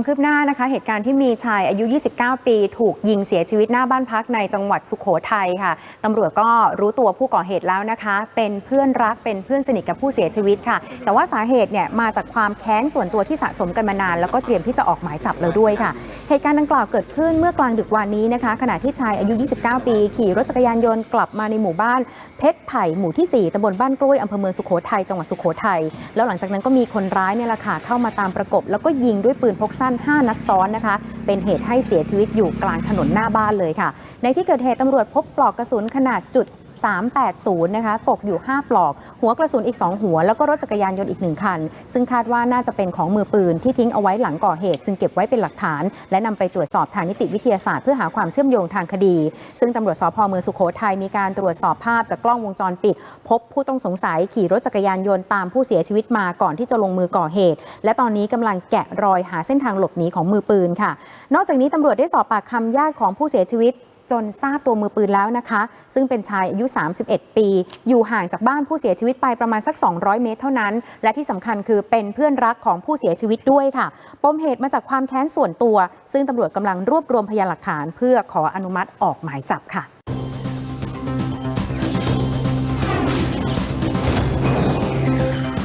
ความคืบหน้านะคะ เหตุการณ์ที่มีชายอายุ 29 ปี ถูกยิงเสียชีวิตหน้าบ้านพักในจังหวัดสุขโขทัยค่ะตำรวจก็รู้ตัวผู้ก่อเหตุแล้วนะคะ เป็นเพื่อนรักเป็นเพื่อนสนิทกับผู้เสียชีวิตค่ะ แต่ว่าสาเหตุเนี่ยมาจากความแค้นส่วนตัวที่สะสมกันมานาน แล้วก็เตรียมที่จะออกหมายจับแล้วด้วยค่ะ เหตุการณ์ดังกล่าวเกิดขึ้นเมื่อกลางดึกวันนี้นะคะ ขณะที่ชายอายุ 29 ปี ขี่รถจักรยานยนต์กลับมาในหมู่บ้านเพชรไผ่หมู่ที่ 4ตำบลบ้านกล้วยอำเภอเมืองสุโขทัยจังหวัดสุโขทัยแล้วหลังจากนั้นก็มีคนร้ายเนี่ยแหละค่ะเข้ามาตามประกบแล้วก็ยิงด้วยปืนพกสั้น5 นัดซ้อนนะคะ เป็นเหตุให้เสียชีวิตอยู่กลางถนนหน้าบ้านเลยค่ะ ในที่เกิดเหตุตำรวจพบปลอกกระสุนขนาดจุด 380 นะคะ ตกอยู่ 5 ปลอก หัวกระสุนอีก 2 หัว แล้วก็รถจักรยานยนต์อีก 1 คัน ซึ่งคาดว่าน่าจะเป็นของมือปืนที่ทิ้งเอาไว้หลังก่อเหตุ จึงเก็บไว้เป็นหลักฐาน และนำไปตรวจสอบทางนิติวิทยาศาสตร์เพื่อหาความเชื่อมโยงทางคดี ซึ่งตำรวจสพเมืองสุโขทัยมีการตรวจสอบภาพจากกล้องวงจรปิด พบผู้ต้องสงสัยขี่รถจักรยานยนต์ตามผู้เสียชีวิตมาก่อนที่จะลงมือก่อเหตุ และตอนนี้กำลังแกะรอยหาเส้นทางหลบหนีของมือปืนค่ะ นอกจากนี้ตำรวจได้สอบปากคำญาติของผู้เสียชีวิต จนทราบตัวมือปืนแล้วนะคะ ซึ่งเป็นชายอายุ 31 ปี อยู่ห่างจากบ้านผู้เสียชีวิตไปประมาณสัก 200 เมตรเท่านั้น และที่สำคัญคือเป็นเพื่อนรักของผู้เสียชีวิตด้วยค่ะ ปมเหตุมาจากความแค้นส่วนตัว ซึ่งตำรวจกำลังรวบรวมพยานหลักฐาน เพื่อขออนุมัติออกหมายจับค่ะ